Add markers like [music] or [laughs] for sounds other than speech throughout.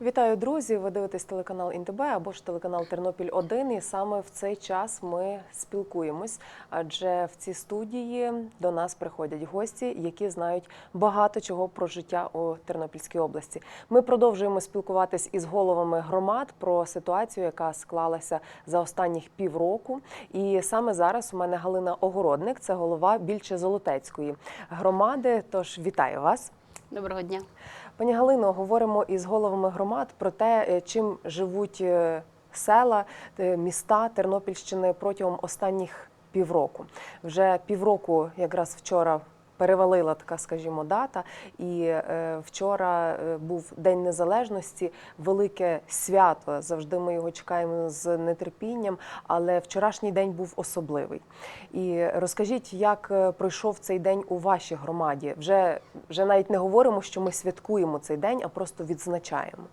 Вітаю, друзі! Ви дивитесь телеканал ІНТБ або ж телеканал Тернопіль 1 І саме в цей час ми спілкуємось, адже в ці студії до нас приходять гості, які знають багато чого про життя у Тернопільській області. Ми продовжуємо спілкуватись із головами громад про ситуацію, яка склалася за останніх півроку. І саме зараз у мене Галина Огородник, це голова більше Золотецької громади. Тож вітаю вас. Доброго дня. Пані Галино, говоримо із головами громад про те, е, чим живуть е, села, е, міста Тернопільщини протягом останніх півроку. Вже півроку, якраз вчора. Перевалила така, скажімо, дата, і е, вчора е, був День Незалежності, велике свято. Завжди ми його чекаємо з нетерпінням. Але вчорашній день був особливий. І розкажіть, як е, пройшов цей день у вашій громаді? Вже вже навіть не говоримо, що ми святкуємо цей день, а просто відзначаємо.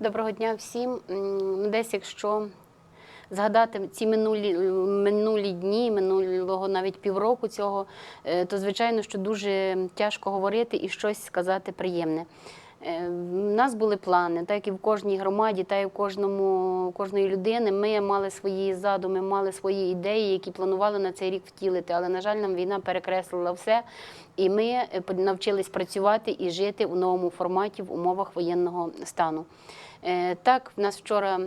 Доброго дня всім. Десь якщо згадати ці минулі, минулі дні, минулого навіть півроку цього, е, то звичайно, що дуже тяжко говорити і щось сказати приємне. Е, В нас були плани, так як і в кожній громаді, так і в кожному у кожної людини. Ми мали свої задуми, мали свої ідеї, які планували на цей рік втілити. Але, на жаль, нам війна перекреслила все, і ми е, навчились працювати і жити у новому форматі в умовах воєнного стану. Е, Так, в нас вчора.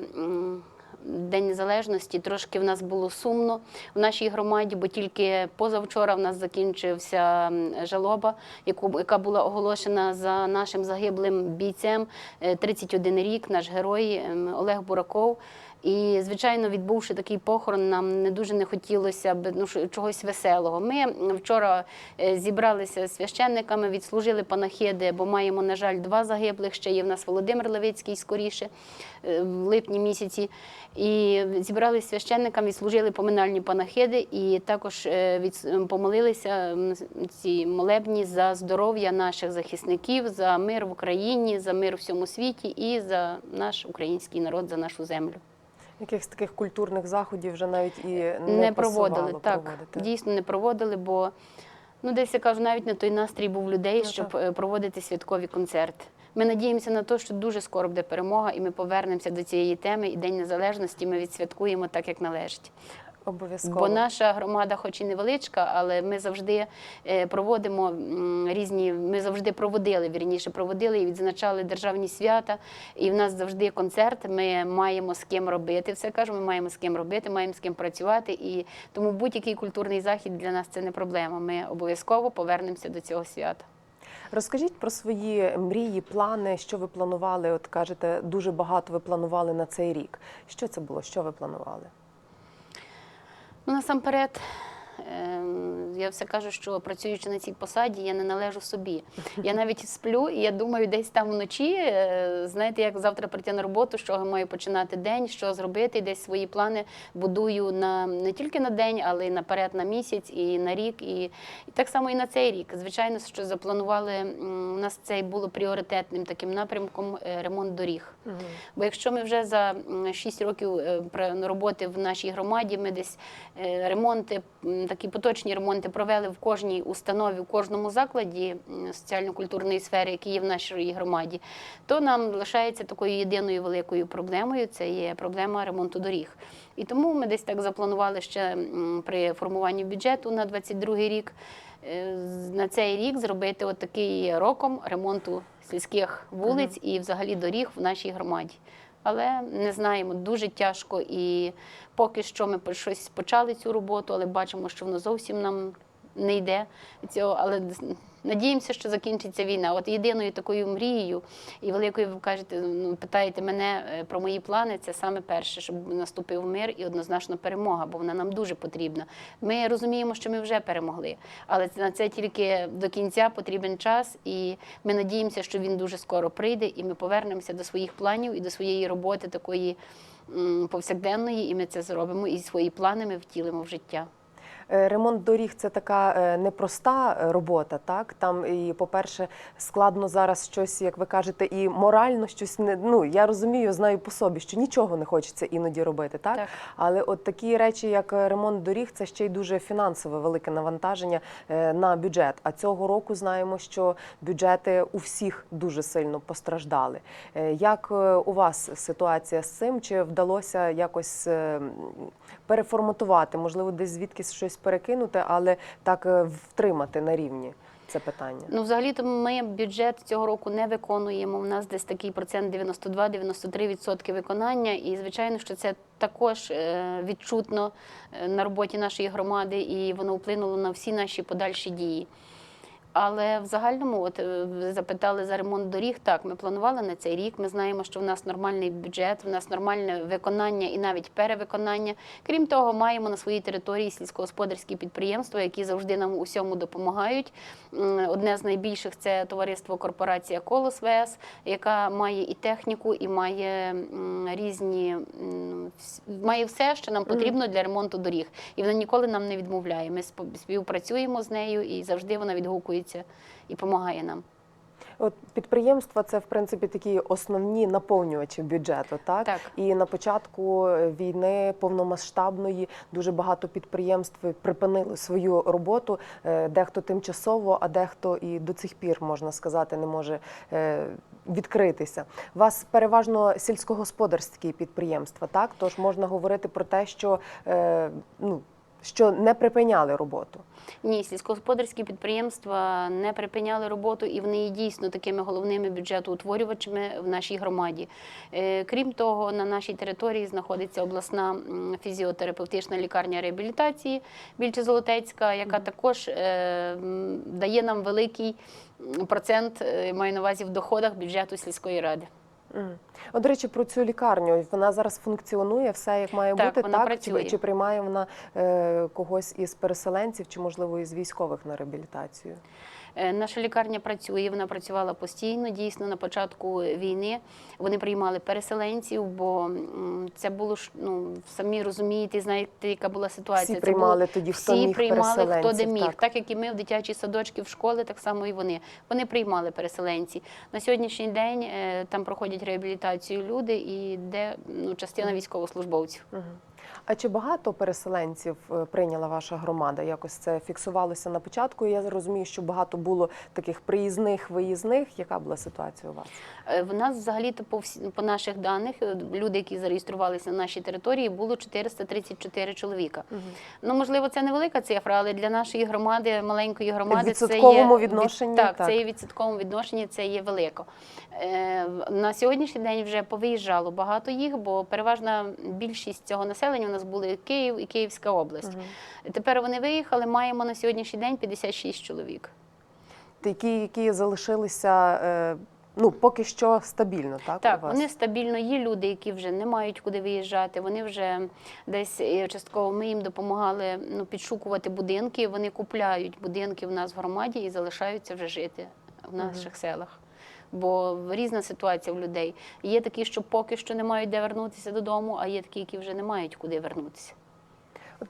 День незалежності трошки в нас було сумно в нашій громаді, бо тільки позавчора в нас закінчився жалоба, яку яка була оголошена за нашим загиблим бійцем е, 31 рік, наш герой Олег Бураков. І, звичайно, відбувши такий похорон, нам не дуже не хотілося б ну, чогось веселого. Ми вчора е, зібралися з священниками, відслужили панахиди, бо маємо, на жаль, два загиблих. Ще є в нас Володимир Левицький скоріше е, в липні місяці. І зібралися з священниками, відслужили поминальні панахиди, і також е, від, помолилися ці молебні за здоров'я наших захисників, за мир в Україні, за мир у всьому світі і за наш український народ, за нашу землю. Якихось таких культурних заходів вже навіть і не, не проводили. Так, проводити. дійсно не проводили, бо ну десь я кажу, навіть не той настрій був людей, Ну, щоб так. е, проводити святкові концерти. Ми надіємося на те, що дуже скоро буде перемога, і ми повернемося до цієї теми. І День Незалежності ми відсвяткуємо так, як належить. Обов'язково. Бо наша громада, хоч і невеличка, але ми завжди е, проводимо різні. Ми завжди проводили вірніше, проводили і відзначали державні свята. І в нас завжди концерт. Ми маємо з ким робити. Все кажу, ми маємо з ким робити, маємо з ким працювати. І тому будь-який культурний захід для нас це не проблема. Ми обов'язково повернемося до цього свята. Розкажіть про свої мрії, плани, що ви планували. От кажете, дуже багато ви планували на цей рік. Що це було? Що ви планували? Ну, насамперед, я все кажу, що працюючи на цій посаді, я не належу собі. Я навіть сплю, і я думаю, десь там вночі, е, знаєте, як завтра прийти на роботу, з чого маю починати день, що зробити, і десь свої плани будую на не тільки на день, але й наперед на місяць і на рік. І, і так само і на цей рік. Звичайно, що запланували у нас це було пріоритетним таким напрямком е, ремонт доріг. Бо якщо ми вже за 6 років е, роботи в нашій громаді, ми десь ремонти, такі поточні ремонти провели в кожній установі, в кожному закладі соціально-культурної сфери, який є в нашій громаді, то нам лишається такою єдиною великою проблемою це є проблема ремонту доріг. І тому ми десь так запланували ще при формуванні бюджету на 22 рік. е, На цей рік зробити от такий роком ремонту сільських вулиць і взагалі доріг в нашій громаді. Але не знаємо, дуже тяжко. І поки що ми щось почали цю роботу, але бачимо, що воно зовсім нам не йде цього. Але надіємося, що закінчиться війна. От єдиною такою мрією і великою, ви кажете, ну питаєте мене е, про мої плани. Це саме перше, щоб наступив мир і однозначно перемога, бо вона нам дуже потрібна. Ми розуміємо, що ми вже перемогли, але на це тільки до кінця потрібен час, і ми надіємося, що він дуже скоро прийде, і ми повернемося до своїх планів і до своєї роботи такої повсякденної, і ми це зробимо, і свої плани ми втілимо в життя. Е, Ремонт доріг це така е, непроста е, робота, так там і, по-перше, складно зараз щось, як ви кажете, і морально щось не ну я розумію, знаю по собі, що нічого не хочеться іноді робити, так? Так. Але от такі речі, як ремонт доріг, це ще й дуже фінансове велике навантаження на бюджет. А цього року знаємо, що бюджети у всіх дуже сильно постраждали. Як у вас ситуація з цим? Чи вдалося якось переформатувати, можливо, десь звідкись щось перекинути, але так е, втримати на рівні це питання? Ну, взагалі-то ми бюджет цього року не виконуємо. У нас десь такий процент 92-93% виконання. І звичайно, що це також е, відчутно е, на роботі нашої громади, і воно вплинуло на всі наші подальші дії. Але в загальному, от е, ви запитали за ремонт доріг. Так, ми планували на цей рік. Ми знаємо, що в нас нормальний бюджет, в нас нормальне виконання і навіть перевиконання. Крім того, маємо на своїй території сільськогосподарські підприємства, які завжди нам у всьому допомагають. Одне з найбільших це товариство корпорація Колос ВС, яка має і техніку, і має різні має все, що нам потрібно для ремонту доріг. І вона ніколи нам не відмовляє. Ми співпрацюємо з нею і завжди вона відгукується і допомагає нам. От підприємства це в принципі такі основні наповнювачі бюджету, так? Так. І на початку війни повномасштабної дуже багато підприємств припинили свою роботу. Е, Дехто тимчасово, а дехто і до цих пір можна сказати не може е, відкритися. У вас переважно сільськогосподарські підприємства, так? Тож можна говорити про те, що е, ну. Що не припиняли роботу. Ні, сільськогосподарські підприємства не припиняли роботу, і вони є дійсно такими головними бюджетоутворювачами в нашій громаді. Е, Крім того, на нашій території знаходиться обласна фізіотерапевтична лікарня реабілітації Більче-Золотецька, яка також е, дає нам великий процент, е, маю на увазі в доходах бюджету сільської ради. Мгм. От, до речі, про цю лікарню. Вона зараз функціонує, все як має Так, бути, вона так? працює. Чи, чи приймає вона е, когось із переселенців, чи, можливо, із військових на реабілітацію? Е, Наша лікарня працює, вона працювала постійно. Дійсно, на початку війни вони приймали переселенців, бо це було ж ну самі розумієте, знаєте, яка була ситуація. Всі Це було- приймали тоді, хто всі міг приймали, хто де міг. так. Так. як і ми в дитячі садочки в школи, так само і вони. Вони приймали переселенці. На сьогоднішній день е, там проходять реабілітацію люди, і де ну частина військовослужбовців. Мгм. А чи багато переселенців е, прийняла ваша громада? Якось це фіксувалося на початку? Я розумію, що багато було таких приїзних, виїзних. Яка була ситуація у вас? Е, В нас взагалі-то по, всі- по наших даних, е, люди, які зареєструвалися на нашій території, було 434 чоловіка. Ну, можливо, це невелика цифра, але для нашої громади, маленької громади, В це відсотковому є відношенні, так, так. це є відсотковому відношенні, це є велико. На сьогоднішній день вже повиїжджало багато їх, бо переважна більшість цього населення у нас були Київ і Київська область. Тепер вони виїхали. Маємо на сьогоднішній день 56 чоловік. Які, які залишилися е, ну поки що стабільно, так? Так, у вас? вони стабільно. Є люди, які вже не мають куди виїжджати. Вони вже десь е, частково ми їм допомагали ну, підшукувати будинки. Вони купляють будинки в нас в громаді і залишаються вже жити в наших селах. Бо різна ситуація в людей. Є такі, що поки що не мають де вернутися додому, а є такі, які вже не мають куди вернутися.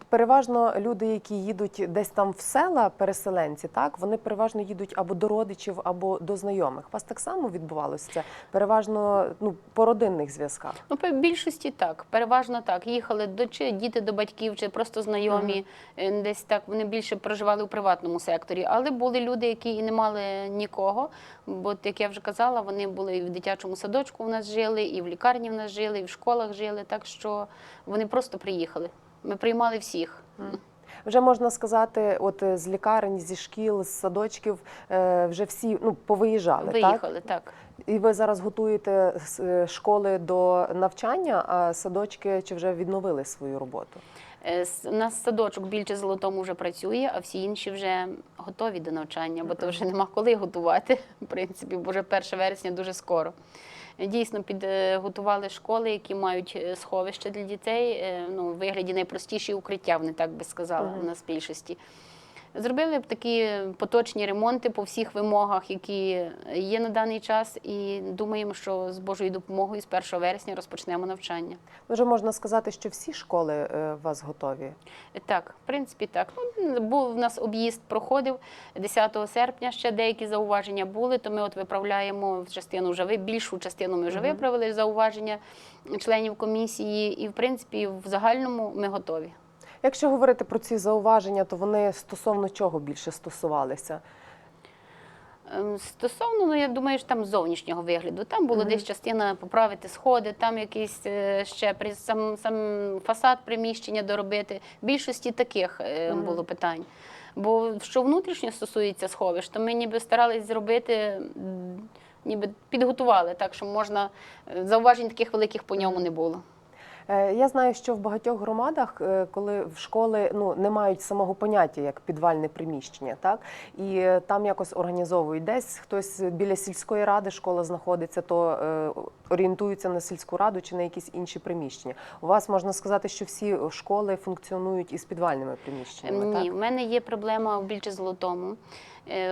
Переважно люди, які їдуть десь там в села, переселенці, так вони переважно їдуть або до родичів, або до знайомих. У вас так само відбувалося це? Переважно ну по родинних зв'язках. Ну, по більшості так, переважно так. Їхали до чи діти до батьків, чи просто знайомі. Е, Десь так вони більше проживали у приватному секторі. Але були люди, які і не мали нікого. Бо, як я вже казала, вони були і в дитячому садочку в нас жили, і в лікарні в нас жили, і в школах жили. Так що вони просто приїхали. Ми приймали всіх. Вже можна сказати, от е, з лікарень, зі шкіл, з садочків е, вже всі ну повиїжджали. Так? Виїхали, так. І ви зараз готуєте е, школи до навчання, а садочки чи вже відновили свою роботу? У нас садочок більше золотому вже працює, а всі інші вже готові до навчання, бо то вже нема коли готувати. [laughs] В принципі, бо вже 1 вересня дуже скоро. Дійсно, підготували школи, які мають е, сховище для дітей. е, Ну, вигляді найпростіші укриття, вони так би сказали, у нас в більшості. Зробили б такі поточні ремонти по всіх вимогах, які є на даний час, і думаємо, що з Божою допомогою з 1 вересня розпочнемо навчання. Вже можна сказати, що всі школи е, у вас готові. Так, в принципі, так. Ну, був в нас об'їзд проходив 10 серпня. Ще деякі зауваження були. То ми от виправляємо в частину вже ви більшу частину. Ми вже Мгм. виправили зауваження членів комісії, і в принципі в загальному ми готові. Якщо говорити про ці зауваження, то вони стосовно чого більше стосувалися? Ем, Стосовно, ну я думаю, що там зовнішнього вигляду. Там було Мгм. десь частина поправити сходи, там якийсь е, ще сам, сам фасад приміщення доробити. Більшості таких е, Мгм. було питань. Бо що внутрішньо стосується сховищ, то ми ніби старались зробити, ніби підготували так, що можна е, зауважень таких великих по ньому не було. Е, Я знаю, що в багатьох громадах, е, коли в школи ну не мають самого поняття як підвальне приміщення, так і е, там якось організовують десь хтось біля сільської ради школа знаходиться, то орієнтуються на сільську раду чи на якісь інші приміщення. У вас можна сказати, що всі школи функціонують із підвальними приміщеннями. Ні, так? в мене є проблема в більше золотому.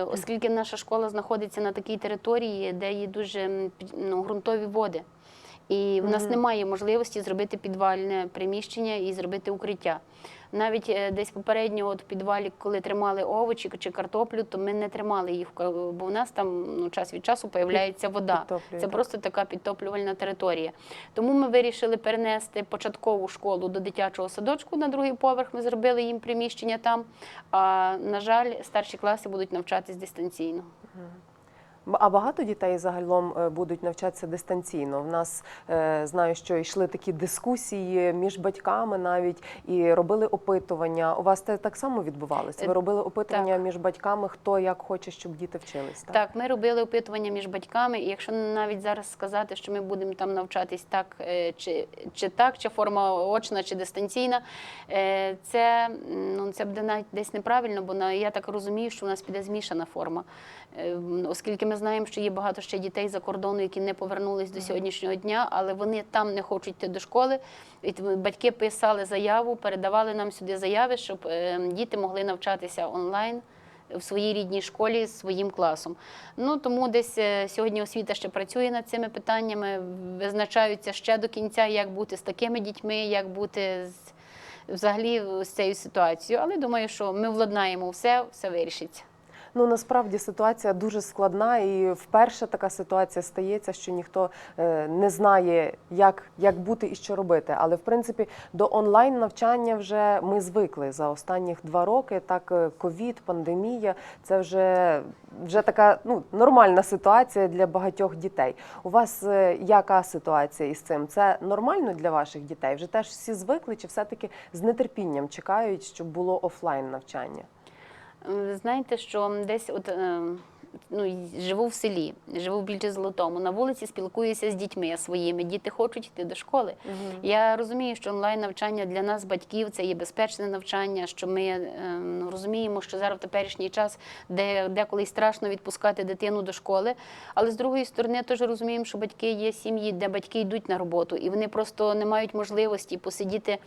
Оскільки наша школа знаходиться на такій території, де є дуже ну, ґрунтові води. І в нас немає можливості зробити підвальне приміщення і зробити укриття. Навіть е, десь попередньо, от в підвалі, коли тримали овочі чи картоплю, то ми не тримали їх, бо в нас там ну, час від часу появляється вода. Це так. просто така підтоплювальна територія. Тому ми вирішили перенести початкову школу до дитячого садочку на другий поверх. Ми зробили їм приміщення там. А на жаль, старші класи будуть навчатись дистанційно. А багато дітей загалом е, будуть навчатися дистанційно. В нас е, знаю, що йшли такі дискусії між батьками навіть і робили опитування. У вас це так само відбувалося? Ви Е, робили опитування так. між батьками, хто як хоче, щоб діти вчились. Так, Так, ми робили опитування між батьками, і якщо навіть зараз сказати, що ми будемо там навчатись так, чи, чи так, чи форма очна, чи дистанційна, це, ну, це буде навіть десь неправильно, бо я так розумію, що у нас піде змішана форма. Е, Оскільки ми знаємо, що є багато ще дітей за кордону, які не повернулись до сьогоднішнього дня, але вони там не хочуть йти до школи. І батьки писали заяву, передавали нам сюди заяви, щоб е, діти могли навчатися онлайн в своїй рідній школі з своїм класом. Ну тому десь е, сьогодні освіта ще працює над цими питаннями, визначаються ще до кінця, як бути з такими дітьми, як бути з взагалі з цією ситуацією. Але думаю, що ми владнаємо все, все вирішиться. Ну насправді ситуація дуже складна, і вперше така ситуація стається, що ніхто е, не знає, як, як бути і що робити. Але в принципі до онлайн навчання вже ми звикли за останніх два роки. Так, е, ковід, пандемія це вже, вже така ну нормальна ситуація для багатьох дітей. У вас е, яка ситуація із цим? Це нормально для ваших дітей? Вже теж всі звикли, чи все-таки з нетерпінням чекають, щоб було офлайн навчання? Ви знаєте, що десь от. Ну, живу в селі, живу в більше золотому. На вулиці спілкуюся з дітьми своїми. Діти хочуть йти до школи. Я розумію, що онлайн навчання для нас, батьків, це є безпечне навчання. Що ми е, ну, розуміємо, що зараз в теперішній час, де деколи страшно відпускати дитину до школи. Але з другої сторони, теж розуміємо, що батьки є сім'ї, де батьки йдуть на роботу, і вони просто не мають можливості посидіти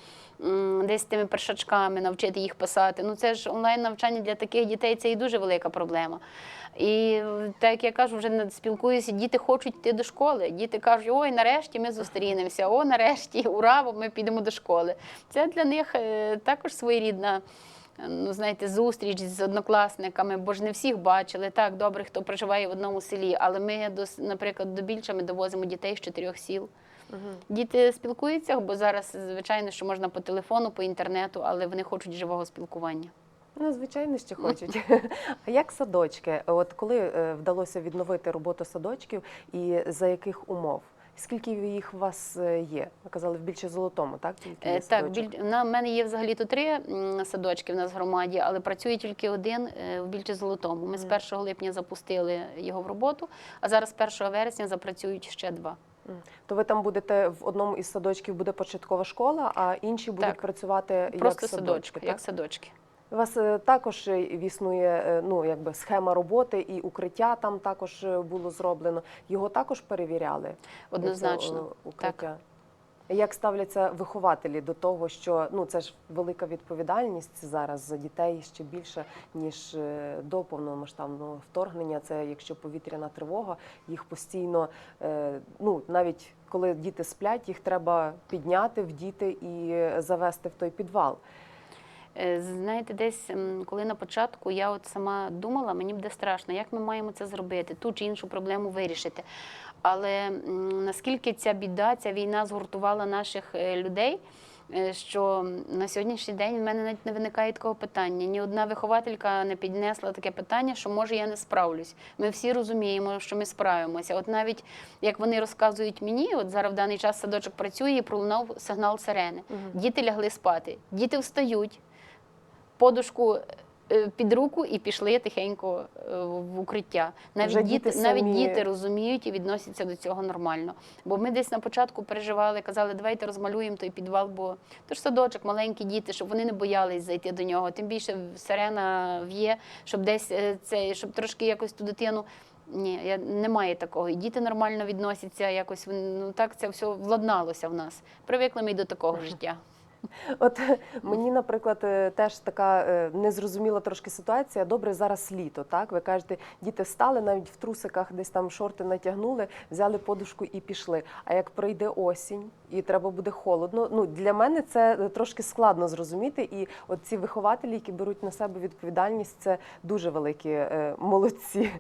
десь з тими першачками, навчити їх писати. Ну це ж онлайн навчання для таких дітей це і дуже велика проблема. І е, так як я кажу, вже спілкуюся, діти хочуть йти до школи. Діти кажуть, ой, нарешті ми зустрінемося, о, нарешті, ура, бо ми підемо до школи. Це для них е, також своєрідна. Ну, знаєте, зустріч з однокласниками, бо ж не всіх бачили. Так, добре, хто проживає в одному селі, але ми, наприклад, до Більча ми довозимо дітей з чотирьох сіл. Діти спілкуються, бо зараз, звичайно, що можна по телефону, по інтернету, але вони хочуть живого спілкування. Ну, звичайно, ще хочуть. [laughs] А як садочки? От коли е, вдалося відновити роботу садочків і за яких умов? Скільки їх у вас е, є? Ви казали в більше золотому, так? Тільки є Е, Так, біль... на мене є взагалі то три садочки в нас в громаді, але працює тільки один в більше золотому. Ми з 1 липня запустили його в роботу, а зараз 1 вересня запрацюють ще два. То ви там будете в одному із садочків буде початкова школа, а інші будуть Так. працювати Просто як садочки, садочки. як так? садочки. У вас е, також е, існує е, ну, якби схема роботи і укриття там також було зроблено. Його також перевіряли? Однозначно. Укриття. Як ставляться вихователі до того, що ну це ж велика відповідальність зараз за дітей ще більше ніж до повномасштабного вторгнення. Це якщо повітряна тривога, їх постійно ну навіть коли діти сплять, їх треба підняти, вдіти і завести в той підвал. Е, Знаєте, десь коли на початку я от сама думала, мені буде страшно, як ми маємо це зробити, ту чи іншу проблему вирішити. Але наскільки ця біда, ця війна згуртувала наших е, людей, е, що на сьогоднішній день в мене навіть не виникає такого питання. Ні одна вихователька не піднесла таке питання, що може я не справлюсь. Ми всі розуміємо, що ми справимося. От навіть як вони розказують мені, от зараз в даний час садочок працює, і пролунав сигнал сирени. Діти лягли спати, діти встають подушку е, під руку і пішли тихенько е, в укриття. Навіть Вже діти, навіть діти розуміють і відносяться до цього нормально. Бо ми десь на початку переживали, казали, давайте розмалюємо той підвал, бо то ж садочок, маленькі діти, щоб вони не боялись зайти до нього. Тим більше сирена в'є, щоб десь е, це, щоб трошки якось ту дитину. Ні, я, немає такого. І діти нормально відносяться, якось ну так це все владналося в нас. Привикли ми й до такого життя. От мені, наприклад, е, теж така е, незрозуміла трошки ситуація. Добре, зараз літо. Так ви кажете, діти встали навіть в трусиках, десь там шорти натягнули, взяли подушку і пішли. А як прийде осінь і треба буде холодно, ну для мене це е, трошки складно зрозуміти. І от ці вихователі, які беруть на себе відповідальність, це дуже великі е, молодці.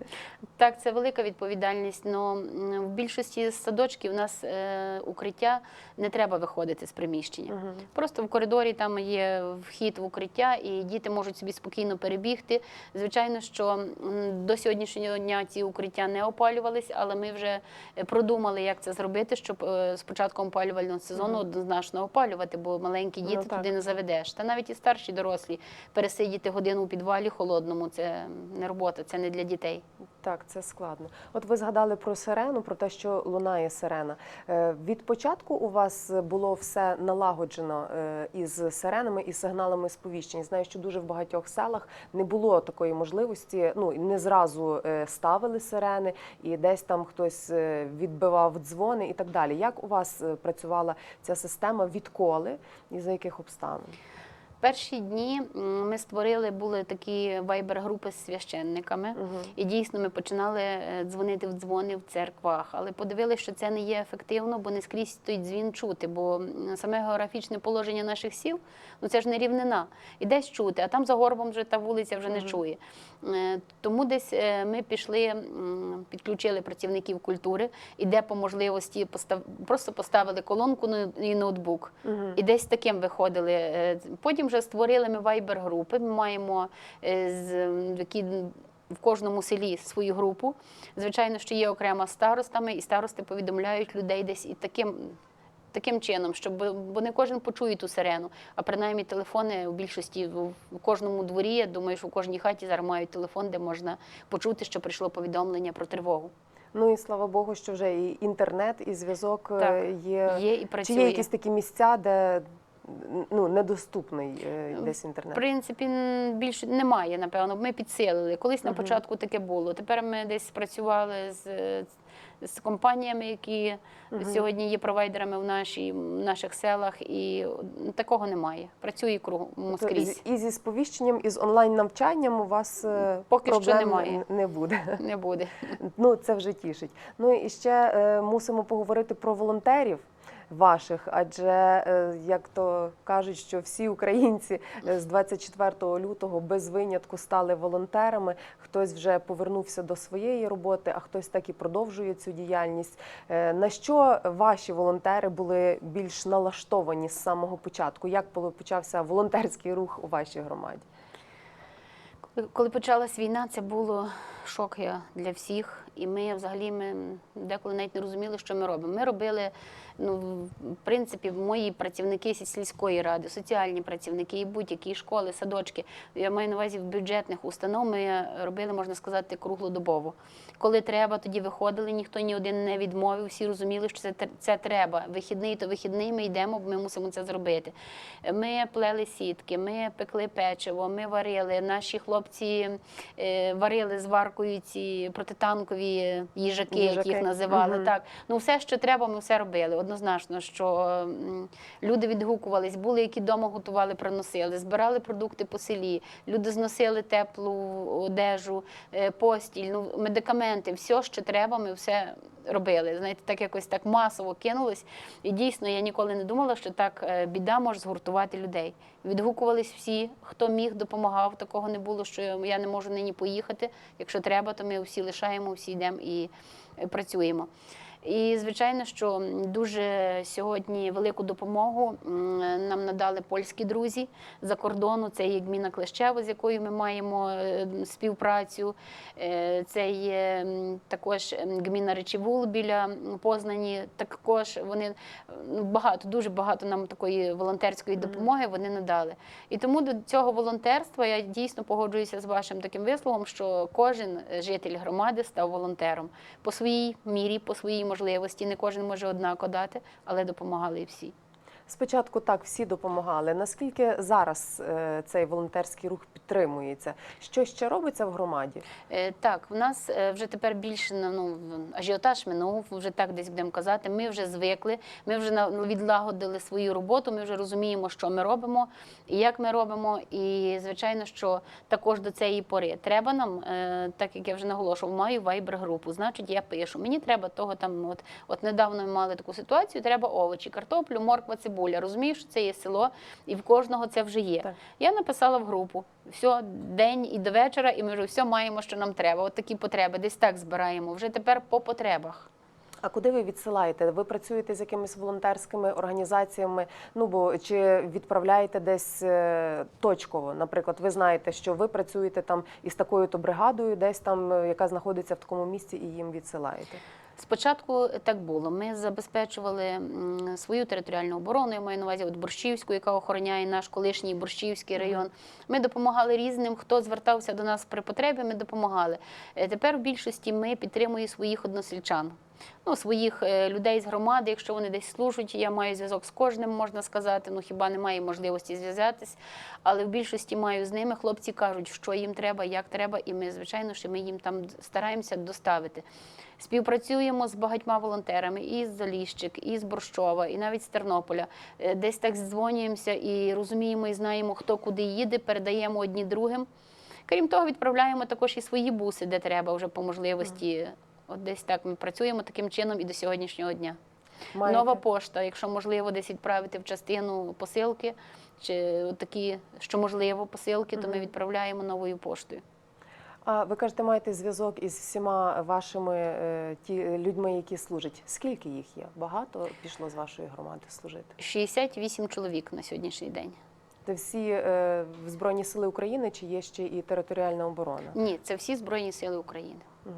Так, це велика відповідальність. але в більшості садочків у нас е, укриття не треба виходити з приміщення. Просто в коридорі там є вхід в укриття, і діти можуть собі спокійно перебігти. Звичайно, що до сьогоднішнього дня ці укриття не опалювались, але ми вже продумали, як це зробити, щоб е, з початком опалювального сезону однозначно опалювати, бо маленькі Ну, діти так. туди не заведеш. Та навіть і старші дорослі пересидіти годину у підвалі холодному це не робота, це не для дітей. Так, це складно. От ви згадали про сирену, про те, що лунає сирена. Е, Від початку у вас було все налагоджено е, із сиренами і сигналами сповіщень. Знаю, що дуже в багатьох селах не було такої можливості. Ну не зразу е, ставили сирени, і десь там хтось е, відбивав дзвони і так далі. Як у вас е, працювала ця система? Відколи і за яких обставин? Перші дні ми створили були такі вайбер-групи з священниками, і дійсно ми починали е, дзвонити в дзвони в церквах, але подивилися, що це не є ефективно, бо не скрізь той дзвін чути. Бо саме географічне положення наших сіл ну це ж не рівнина. І десь чути, а там за горбом вже та вулиця вже не чує. Е, Тому десь е, ми пішли, підключили працівників культури, і де по можливості постав... просто поставили колонку і ноутбук. І десь таким виходили. Потім вже створили ми вайбер-групи. Ми маємо е, з які в кожному селі свою групу. Звичайно, що є окрема старостами, і старости повідомляють людей десь і таким. Таким чином, щоб бо не кожен почує ту сирену, а принаймні телефони у більшості в кожному дворі. Я думаю, що в кожній хаті зараз мають телефон, де можна почути, що прийшло повідомлення про тривогу. Ну і слава Богу, що вже і інтернет, і зв'язок е, є. Є і Чи є якісь такі місця, де ну недоступний е, десь В інтернет? принципі, н- більше немає, напевно. Ми підсилили. Колись на початку таке було. Тепер ми десь працювали з, з компаніями, які сьогодні є провайдерами в, нашій, в наших селах, і такого немає. Працює кругом То скрізь. І зі сповіщенням, і з онлайн навчанням у вас е, Поки що немає. не буде. [laughs] Не буде. Ну це вже тішить. Ну і ще е, мусимо поговорити про волонтерів. Ваших, адже е, як то кажуть, що всі українці е, з 24 лютого без винятку стали волонтерами. Хтось вже повернувся до своєї роботи, а хтось так і продовжує цю діяльність. Е, На що ваші волонтери були більш налаштовані з самого початку? Як почався волонтерський рух у вашій громаді? Коли- Коли почалась війна, це було шок для всіх. І ми взагалі ми деколи навіть не розуміли, що ми робимо. Ми робили, ну, в принципі, мої працівники сільської ради, соціальні працівники, і будь-які школи, садочки. Я маю на увазі в бюджетних установ. Ми робили, можна сказати, круглодобово. Коли треба, тоді виходили, ніхто ні один не відмовив. Всі розуміли, що це, це треба. Вихідний то вихідний, ми йдемо, бо ми мусимо це зробити. Ми плели сітки, ми пекли печиво, ми варили. Наші хлопці е, варили звар, дякую ці протитанкові їжаки, Їжаки. яких називали. Мгм. Так, ну все, що треба, ми все робили. Однозначно, що люди відгукувались, були, які вдома готували, приносили, збирали продукти по селі. Люди зносили теплу одежу, е, постіль, ну медикаменти, все, що треба, ми все робили. Знаєте, так якось так масово кинулось. І дійсно, я ніколи не думала, що так е, біда може згуртувати людей. Відгукувались всі, хто міг, допомагав. Такого не було, що я не можу нині поїхати. Якщо треба, то ми всі лишаємо, всі йдемо і е, працюємо. І звичайно, що дуже сьогодні велику допомогу нам надали польські друзі за кордону. Це є гміна Клещево, з якою ми маємо е, співпрацю. Е, Це є також гміна Речівул біля Познані. Також вони ну, багато, дуже багато нам такої волонтерської допомоги вони надали. І тому до цього волонтерства я дійсно погоджуюся з вашим таким висловом, що кожен житель громади став волонтером по своїй мірі, по своїй можливості. Не кожен може однаково дати, але допомагали всі. Спочатку так всі допомагали. Наскільки зараз е, цей волонтерський рух підтримується? Що ще робиться в громаді? Е, Так, в нас е, вже тепер більше ну, ажіотаж минув, вже так десь будемо казати. Ми вже звикли, ми вже на- відлагодили свою роботу, ми вже розуміємо, що ми робимо і як ми робимо. І звичайно, що також до цієї пори треба нам, так як я вже наголошував, маю вайбер-групу. Значить, я пишу. Мені треба того там. От, от недавно ми мали таку ситуацію, треба овочі, картоплю, морква, цибуля. Розумію, що це є село, і в кожного це вже є. Так. Я написала в групу все день і до вечора, і ми вже все маємо, що нам треба. От такі потреби, десь так збираємо. Вже тепер по потребах. А куди ви відсилаєте? Ви працюєте з якимись волонтерськими організаціями? Ну бо чи відправляєте десь е, точково? Наприклад, ви знаєте, що ви працюєте там із такою то бригадою, десь там, е, яка знаходиться в такому місці, і їм відсилаєте. Спочатку так було. Ми забезпечували свою територіальну оборону. Я маю на увазі от Борщівську, яка охороняє наш колишній Борщівський район. Ми допомагали різним, хто звертався до нас при потребі. Ми допомагали. Е, Тепер в більшості ми підтримуємо своїх односельчан. Ну, своїх е, людей з громади, якщо вони десь служать, я маю зв'язок з кожним, можна сказати. Ну хіба немає можливості зв'язатись. Але в більшості маю з ними. Хлопці кажуть, що їм треба, як треба, і ми, звичайно, що ми їм там стараємося доставити. Співпрацюємо з багатьма волонтерами і з Заліщик, і з Борщова, і навіть з Тернополя. Е, Десь так дзвонюємося і розуміємо, і знаємо, хто куди їде, передаємо одні другим. Крім того, відправляємо також і свої буси, де треба вже по можливості. От десь так ми працюємо таким чином і до сьогоднішнього дня. Маєте? Нова пошта, якщо можливо, десь відправити в частину посилки, чи такі, що можливо, посилки, то ми відправляємо новою поштою. А ви кажете, маєте зв'язок із всіма вашими е, ті людьми, які служать. Скільки їх є? Багато пішло з вашої громади служити? 68 чоловік на сьогоднішній день. Це всі е, в Збройні Сили України чи є ще і територіальна оборона? Ні, це всі Збройні Сили України. Мгм.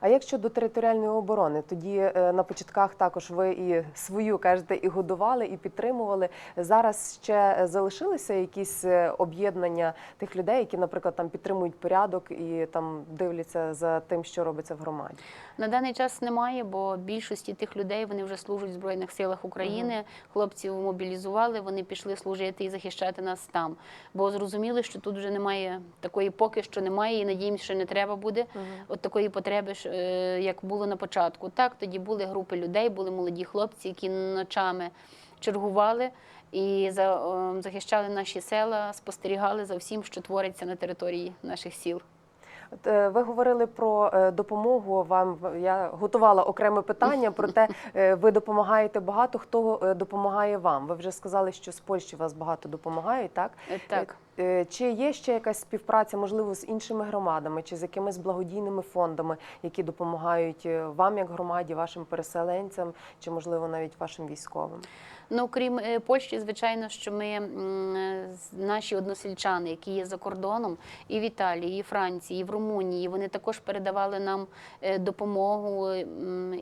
А як щодо територіальної оборони, тоді е, на початках також ви і свою кажете, і годували, і підтримували. Зараз ще залишилися якісь е, об'єднання тих людей, які, наприклад, там підтримують порядок і там дивляться за тим, що робиться в громаді. На даний час немає, бо більшості тих людей вони вже служать в Збройних силах України. Хлопців мобілізували, вони пішли служити і захищати нас там. Бо зрозуміли, що тут вже немає такої, поки що немає, і надіємося, що не треба буде. От такої потреби, е, як було на початку. Так, тоді були групи людей, були молоді хлопці, які ночами чергували і е, захищали наші села, спостерігали за всім, що твориться на території наших сіл. Е, ви говорили про е, допомогу. Вам я готувала окреме питання про те, [laughs] е, ви допомагаєте багато. Хто е, допомагає вам? Ви вже сказали, що з Польщі вас багато допомагають, так? Е, Так. Е, Чи є ще якась співпраця, можливо, з іншими громадами, чи з якимись благодійними фондами, які допомагають е, вам, як громаді, вашим переселенцям, чи можливо навіть вашим військовим? Ну, крім е, Польщі, звичайно, що ми е, наші односельчани, які є за кордоном, і в Італії, і Франції, і в Румунії, вони також передавали нам е, допомогу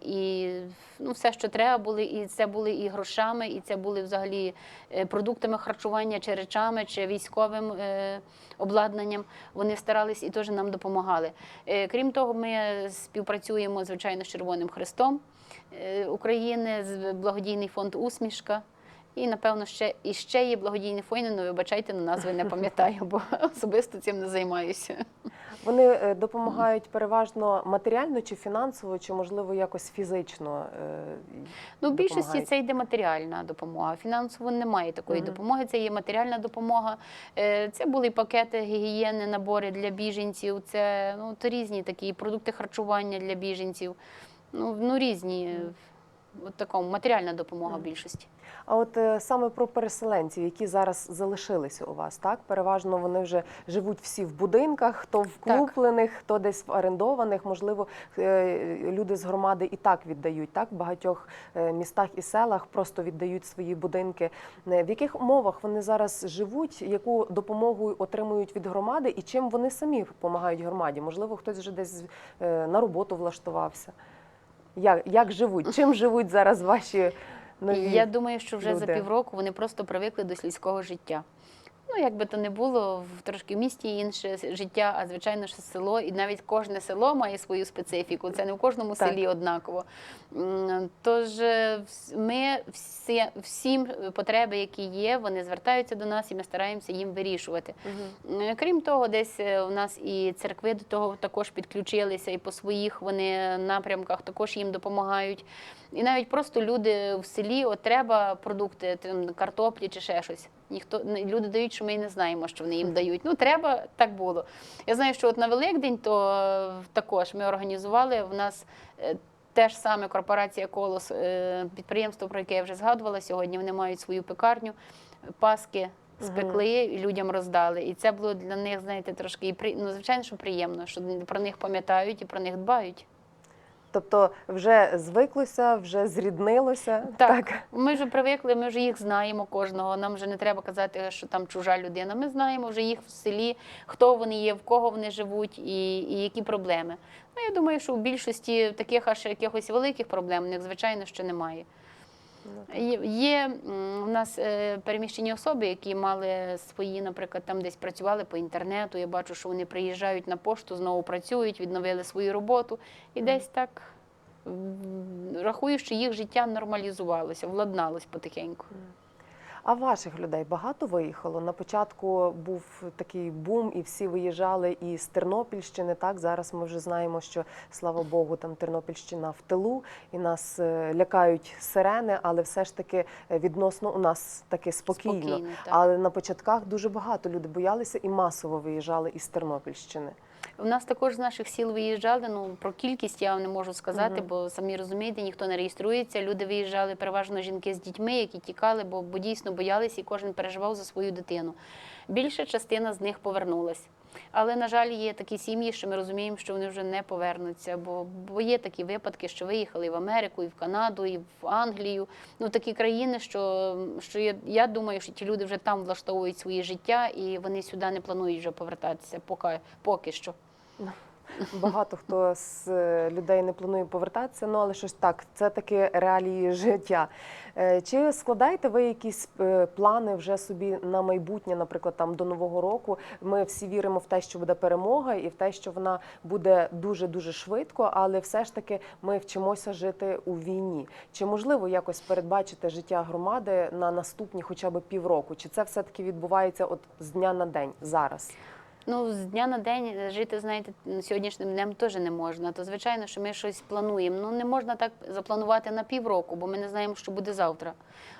і ну, все, що треба були, і це були і грошами, і це були взагалі е, продуктами харчування, чи речами, чи військовим е, обладнанням. Вони старались і теж нам допомагали. Е, Крім того, ми співпрацюємо звичайно з Червоним Хрестом. Е, України, благодійний фонд Усмішка. І, напевно, ще і ще є благодійний фонд, але вибачайте, на назви не пам'ятаю, бо [laughs] особисто цим не займаюся. Вони е, допомагають переважно матеріально чи фінансово, чи можливо якось фізично. е, Ну, в більшості це йде матеріальна допомога. Фінансово немає такої Мгм. допомоги. Це є матеріальна допомога. Це були пакети гігієни, набори для біженців. Це ну то різні такі продукти харчування для біженців. Ну, ну різні. От такому матеріальна допомога більшості. А от е, саме про переселенців, які зараз залишилися у вас, так переважно вони вже живуть всі в будинках, хто в Так. хто десь в орендованих. Можливо, е, люди з громади і так віддають. Так в багатьох е, містах і селах просто віддають свої будинки. Е, В яких умовах вони зараз живуть? Яку допомогу отримують від громади, і чим вони самі допомагають громаді? Можливо, хтось вже десь е, на роботу влаштувався. Як, як живуть? Чим живуть зараз ваші нові? Я думаю, що вже за півроку вони просто привикли до сільського життя. Ну, як би то не було, в трошки в місті інше життя, а звичайно ж село, і навіть кожне село має свою специфіку. Це не в кожному Так. селі однаково. Тож е, ми всі, всім потреби, які є, вони звертаються до нас, і ми стараємося їм вирішувати. Е, Крім того, десь е, у нас і церкви до того також підключилися, і по своїх вони напрямках також їм допомагають. І навіть просто люди в селі, от треба продукти, там, картоплі чи ще щось. Ніхто люди дають, що ми й не знаємо, що вони їм дають. Ну треба, так було. Я знаю, що от на Великдень то е, також ми організували. В нас е, теж саме корпорація Колос, е, підприємство, про яке я вже згадувала сьогодні. Вони мають свою пекарню, паски спекли і людям роздали. І це було для них, знаєте, трошки і при... ну, звичайно, що приємно, що про них пам'ятають і про них дбають. Тобто вже звиклося, вже зріднилося. Так, ми вже привикли, ми вже їх знаємо кожного. Нам вже не треба казати, що там чужа людина. Ми знаємо вже їх в селі, хто вони є, в кого вони живуть і, і які проблеми. Ну, я думаю, що в більшості таких аж якихось великих проблем у них, звичайно, що немає. Є, в нас е, переміщені особи, які мали свої, наприклад, там десь працювали по інтернету. Я бачу, що вони приїжджають на пошту, знову працюють, відновили свою роботу. І десь так рахую, що їх життя нормалізувалося, владналось потихеньку. А ваших людей багато виїхало? На початку був такий бум, і всі виїжджали і з Тернопільщини. Так зараз ми вже знаємо, що слава Богу, там Тернопільщина в тилу, і нас е, лякають сирени, але все ж таки е, відносно у нас таки спокійно. Спокійно, так. Але на початках дуже багато люди боялися і масово виїжджали із Тернопільщини. У нас також з наших сіл виїжджали. Ну про кількість я вам не можу сказати, Мгм. бо самі розумієте, ніхто не реєструється. Люди виїжджали переважно жінки з дітьми, які тікали, бо, бо дійсно боялися, і кожен переживав за свою дитину. Більша частина з них повернулась. Але, на жаль, є такі сім'ї, що ми розуміємо, що вони вже не повернуться, бо, бо є такі випадки, що виїхали і в Америку, і в Канаду, і в Англію. Ну такі країни, що, що я, я думаю, що ті люди вже там влаштовують своє життя, і вони сюди не планують вже повертатися, поки, поки що. [laughs] Багато хто з е, людей не планує повертатися, ну але щось так, це таки реалії життя. Е, Чи складаєте ви якісь е, плани вже собі на майбутнє, наприклад, там до нового року? Ми всі віримо в те, що буде перемога, і в те, що вона буде дуже дуже швидко, але все ж таки ми вчимося жити у війні. Чи можливо якось передбачити життя громади на наступні хоча б півроку? Чи це все таки відбувається от з дня на день зараз? Ну, з дня на день жити, знаєте, сьогоднішнім днем теж не можна. То звичайно, що ми щось плануємо. Ну не можна так запланувати на півроку, бо ми не знаємо, що буде завтра.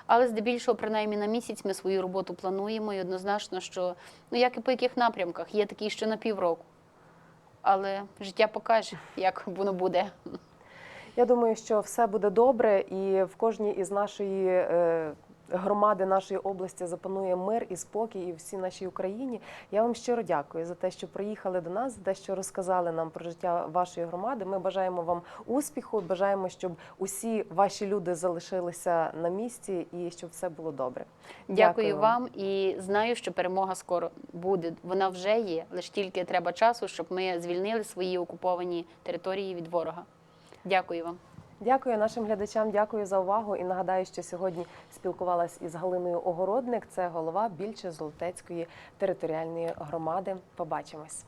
Але здебільшого, принаймні на місяць, ми свою роботу плануємо і однозначно, що ну як і по яких напрямках, є такі, що на півроку. Але життя покаже, як воно буде. Я думаю, що все буде добре, і в кожній із нашої е, громади, нашої області запанує мир і спокій, і всій нашій Україні. Я вам щиро дякую за те, що приїхали до нас, за те, що розказали нам про життя вашої громади. Ми бажаємо вам успіху, бажаємо, щоб усі ваші люди залишилися на місці і щоб все було добре. Дякую, вам і знаю, що перемога скоро буде. Вона вже є, лише тільки треба часу, щоб ми звільнили свої окуповані території від ворога. Дякую вам. Дякую нашим глядачам. Дякую за увагу. І нагадаю, що сьогодні спілкувалась із Галиною Огородник. Це голова більше Золотецької територіальної громади. Побачимось.